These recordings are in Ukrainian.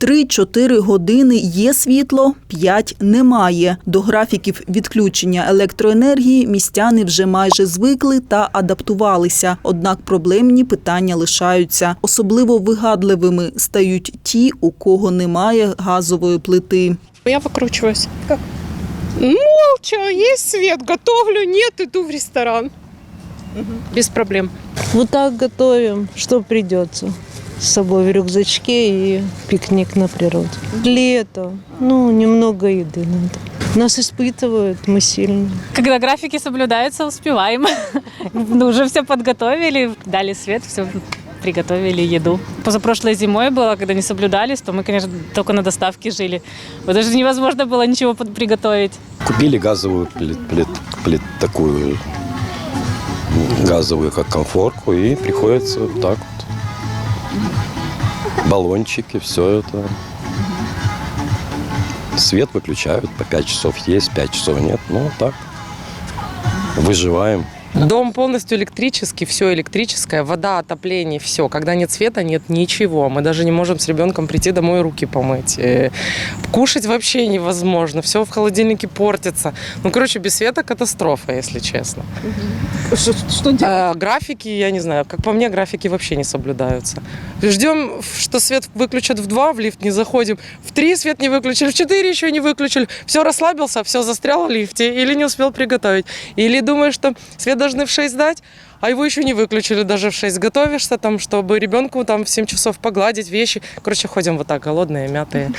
3-4 години є світло, 5 немає. До графіків відключення електроенергії містяни вже майже звикли та адаптувалися. Однак проблемні питання лишаються. Особливо вигадливими стають ті, у кого немає газової плити. Я выкручиваюсь. Как? Молча, есть свет, готовлю, нет, иду в ресторан. Без проблем. Вот так готовим, что придется. С собой в рюкзачке и пикник на природе. Лето. Ну, немного еды надо. Нас испытывают, мы сильно. Когда графики соблюдаются, успеваем. Ну, уже все подготовили, дали свет, все приготовили еду. Позапрошлой зимой было, когда не соблюдались, то мы, конечно, только на доставке жили. Вот даже невозможно было ничего под- приготовить. Купили газовую плит, плит, плит- такую м, газовую, как комфорку, и приходится вот так вот. Баллончики, все это. Свет выключают, по 5 часов есть, 5 часов нет. Ну, так. Выживаем. Дом полностью электрический, все электрическое, вода, отопление, все. Когда нет света, нет ничего. Мы даже не можем с ребенком прийти домой и руки помыть. Э, Кушать вообще невозможно, все в холодильнике портится. Ну, короче, без света катастрофа, если честно. Що Э, графики, я не знаю, как по мне, графики вообще не соблюдаются. Ждем, что свет выключат в 2, в лифт не заходим. В 3 свет не выключили, в 4 еще не выключили. Все расслабился, все застрял в лифте или не успел приготовить. Или думаешь, что свет должны в 6 дать, а его еще не выключили даже в 6. Готовишься там, чтобы ребенку там в 7 часов погладить вещи. Короче, ходим вот так, голодные, мятые.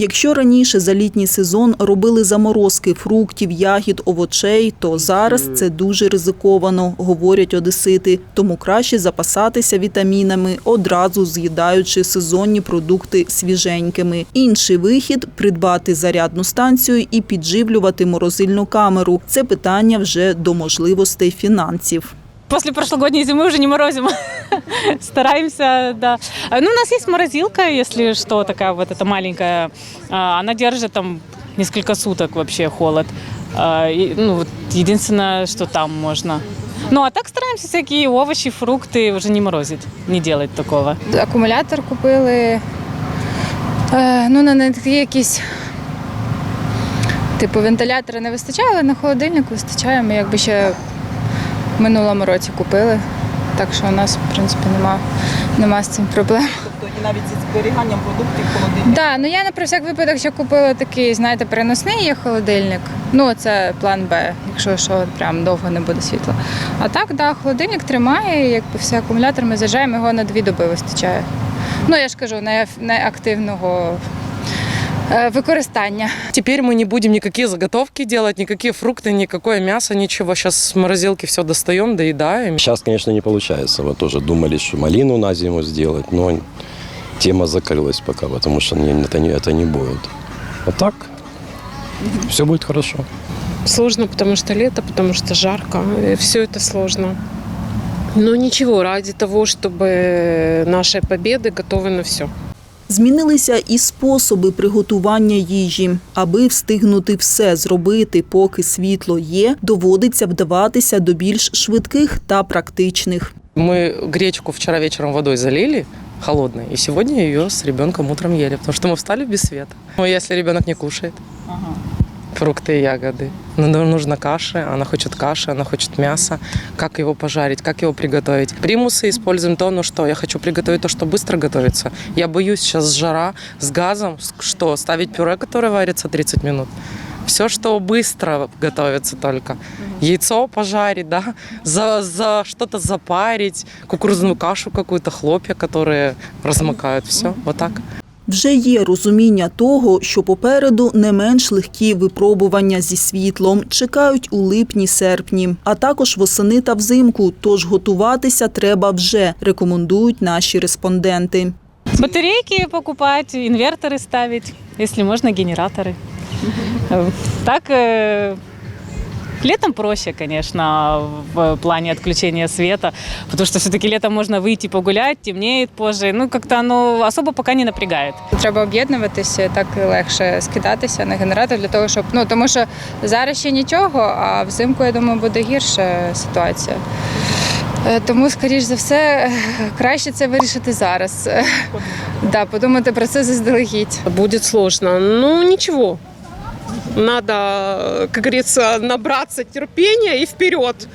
Якщо раніше за літній сезон робили заморозки фруктів, ягід, овочей, то зараз це дуже ризиковано, говорять одесити. Тому краще запасатися вітамінами, одразу з'їдаючи сезонні продукти свіженькими. Інший вихід придбати зарядну станцію і підживлювати морозильну камеру. Це питання вже до можливостей фінансів. После прошлогодней зимы уже не морозим. Стараемся, да. Ну, у нас есть морозилка, если что, такая вот эта маленькая. Она держит там несколько суток вообще холод. Ну, вот единственное, что там можно. Ну, а так стараемся всякие овощи, фрукты уже не морозить, не делать такого. Акумулятор купили. Е, ну, на такі якісь. Типу, вентилятора не вистачає, але на холодильник вистачає. Ми якби ще в минулому році купили. Так що у нас, в принципі, нема, нема з цим проблем. Тобто і навіть зі зберіганням продуктів холодильник. Так, да, ну я на про всяк випадок ще купила такий, знаєте, переносний є холодильник. Ну, це план Б, якщо що прям довго не буде світла. А так, да, холодильник тримає, якби все акумулятор ми заряджаємо, його на дві доби вистачає. Ну, я ж кажу, не, не активного використання. Теперь мы не будем никакие заготовки делать, никакие фрукты, никакое мясо, ничего. Сейчас с морозилки все достаем, доедаем. Сейчас, конечно, не получается. Мы тоже думали, что малину на зиму сделать, но тема закрылась пока, потому что это не, это не будет. А так, все будет хорошо. Сложно, потому что лето, потому что жарко. Все это сложно. Но ничего, ради того, чтобы нашей победы готовы на все. Змінилися і способи приготування їжі. Аби встигнути все зробити, поки світло є, доводиться вдаватися до більш швидких та практичних. Ми гречку вчора вечором водой залили, холодной, и сегодня ее с ребенком утром ели, потому что мы встали без света. Ну, если ребенок не кушает фрукты и ягоды, ну, ну, нужна каша, она хочет каши, она хочет мяса, как его пожарить, как его приготовить. Примусы используем то, ну что, я хочу приготовить то, что быстро готовится. Я боюсь сейчас жара с газом, с- что, ставить пюре, которое варится 30 минут. Все, что быстро готовится только. Яйцо пожарить, да, за, за что-то запарить, кукурузную кашу какую-то, хлопья, которые размокают. Все, вот так. Вже є розуміння того, що попереду не менш легкі випробування зі світлом чекають у липні-серпні, а також восени та взимку. Тож готуватися треба вже, рекомендують наші респонденти. Батарейки покупать, инверторы ставить, если можно, генераторы. Э, Так, э, летом проще, конечно, в плане отключения света, потому что все-таки летом можно выйти погулять, темнеет позже. Ну, как-то оно особо пока не напрягает. Треба об'єднуватися, так легше скидатися на генератор для того, щоб ну тому що зараз ще нічого, а взимку я думаю буде гірша ситуація. Е, Тому, скоріш за все, краще це вирішити зараз. Да, подумати про це заздалегідь. Будет сложно. Ну, ничего. Надо, как говорится, набраться терпения и вперед.